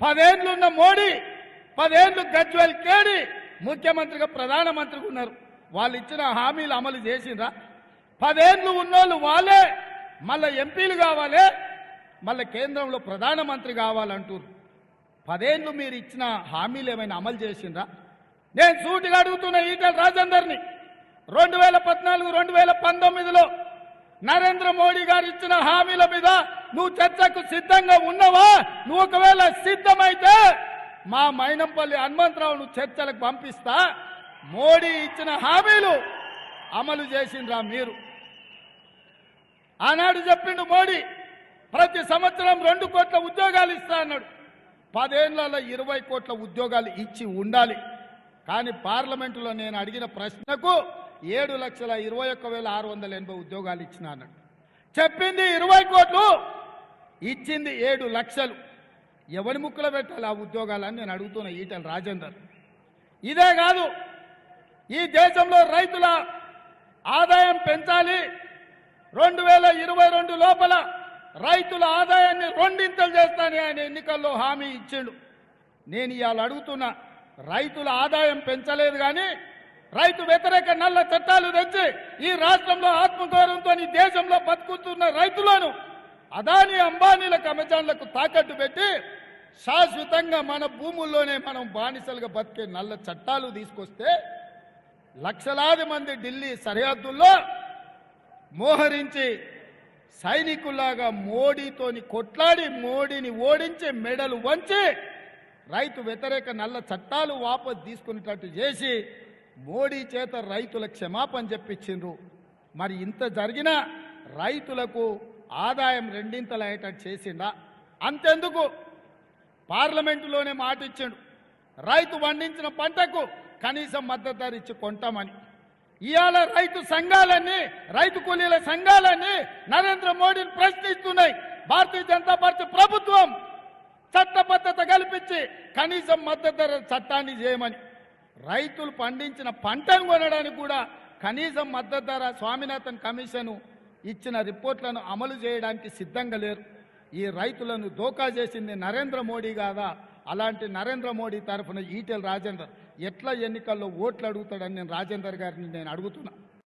పదేళ్ళున్న మోడీ పదేళ్ళు గజ్వెల్ కేడి ముఖ్యమంత్రిగా ప్రధానమంత్రిగా ఉన్నారు. వాళ్ళు ఇచ్చిన హామీలు అమలు చేసిండ్రా? పదేళ్ళు ఉన్నోళ్ళు వాళ్ళే మళ్ళా ఎంపీలు కావాలి మళ్ళా కేంద్రంలో ప్రధానమంత్రి కావాలంటారు పదేళ్ళు మీరు ఇచ్చిన హామీలు ఏమైనా అమలు చేసిండ్రా? నేను సూటిగా అడుగుతున్న ఈటల రాజేందర్ని రెండు వేల పద్నాలుగు రెండు వేల పంతొమ్మిదిలో నరేంద్ర మోడీ గారు ఇచ్చిన హామీల మీద నువ్వు చర్చకు సిద్ధంగా ఉన్నావా? నువ్వు ఒకవేళ సిద్ధమైతే మా మైనంపల్లి హనుమంతరావును చర్చలకు పంపిస్తా. మోడీ ఇచ్చిన హామీలు అమలు చేసిండ్రా మీరు. ఆనాడు చెప్పిండు మోడీ ప్రతి సంవత్సరం రెండు కోట్ల ఉద్యోగాలు ఇస్తా అన్నాడు. పదేళ్ళలో ఇరవై కోట్ల ఉద్యోగాలు ఇచ్చి ఉండాలి. కానీ పార్లమెంటులో నేను అడిగిన ప్రశ్నకు ఏడు లక్షల ఇరవై ఒక్క వేల ఆరు వందల ఎనభై ఉద్యోగాలు ఇచ్చిన అన్నాడు. చెప్పింది ఇరవై కోట్లు ఇచ్చింది ఏడు లక్షలు. ఎవరి ముక్కులో పెట్టాలి ఆ ఉద్యోగాలని నేను అడుగుతున్న ఈటల రాజేందర్. ఇదే కాదు ఈ దేశంలో రైతుల ఆదాయం పెంచాలి. రెండు వేల ఇరవై రెండు లోపల రైతుల ఆదాయాన్ని రెండింతలు చేస్తానని ఆయన ఎన్నికల్లో హామీ ఇచ్చిండు. నేను ఇవాళ అడుగుతున్నా రైతుల ఆదాయం పెంచలేదు కానీ రైతు వ్యతిరేక నల్ల చట్టాలు తెచ్చి ఈ రాష్ట్రంలో ఆత్మగౌరవంతో దేశంలో అదాని అంబానీలకు అమెజాన్లకు తాకట్టు పెట్టి శాశ్వతంగా మన భూముల్లోనే మనం బానిసలుగా బతికే నల్ల చట్టాలు తీసుకొస్తే లక్షలాది మంది ఢిల్లీ సరిహద్దుల్లో మోహరించి సైనికుల్లాగా మోడీతోని కొట్లాడి మోడీని ఓడించి మెడలు వంచి రైతు వ్యతిరేక నల్ల చట్టాలు వాపసు తీసుకునేటట్టు చేసి మోడీ చేత రైతుల క్షమాపణ చెప్పించిండ్రు. మరి ఇంత జరిగినా రైతులకు ఆదాయం రెండింతలు అయ్యేటట్టు చేసిండా? అంతెందుకు? పార్లమెంటులోనే మాట ఇచ్చిండు రైతు పండించిన పంటకు కనీసం మద్దతు ధర ఇచ్చి కొంటామని. ఇవాళ రైతు సంఘాలన్నీ రైతు కూలీల సంఘాలన్నీ నరేంద్ర మోడీని ప్రశ్నిస్తున్నాయి. భారతీయ జనతా పార్టీ ప్రభుత్వం చట్టబద్ధత కల్పించి కనీసం మద్దతు ధర చట్టాన్ని చేయమని. రైతులు పండించిన పంటను కొనడానికి కూడా కనీసం మద్దతు ధర స్వామినాథన్ కమిషను ఇచ్చిన రిపోర్ట్లను అమలు చేయడానికి సిద్ధంగా లేరు. ఈ రైతులను దోకా చేసింది నరేంద్ర మోడీ కాదా? అలాంటి నరేంద్ర మోడీ తరఫున ఈటెల రాజేందర్ ఎట్లా ఎన్నికల్లో ఓట్లు అడుగుతాడని నేను రాజేందర్ గారిని నేను అడుగుతున్నా.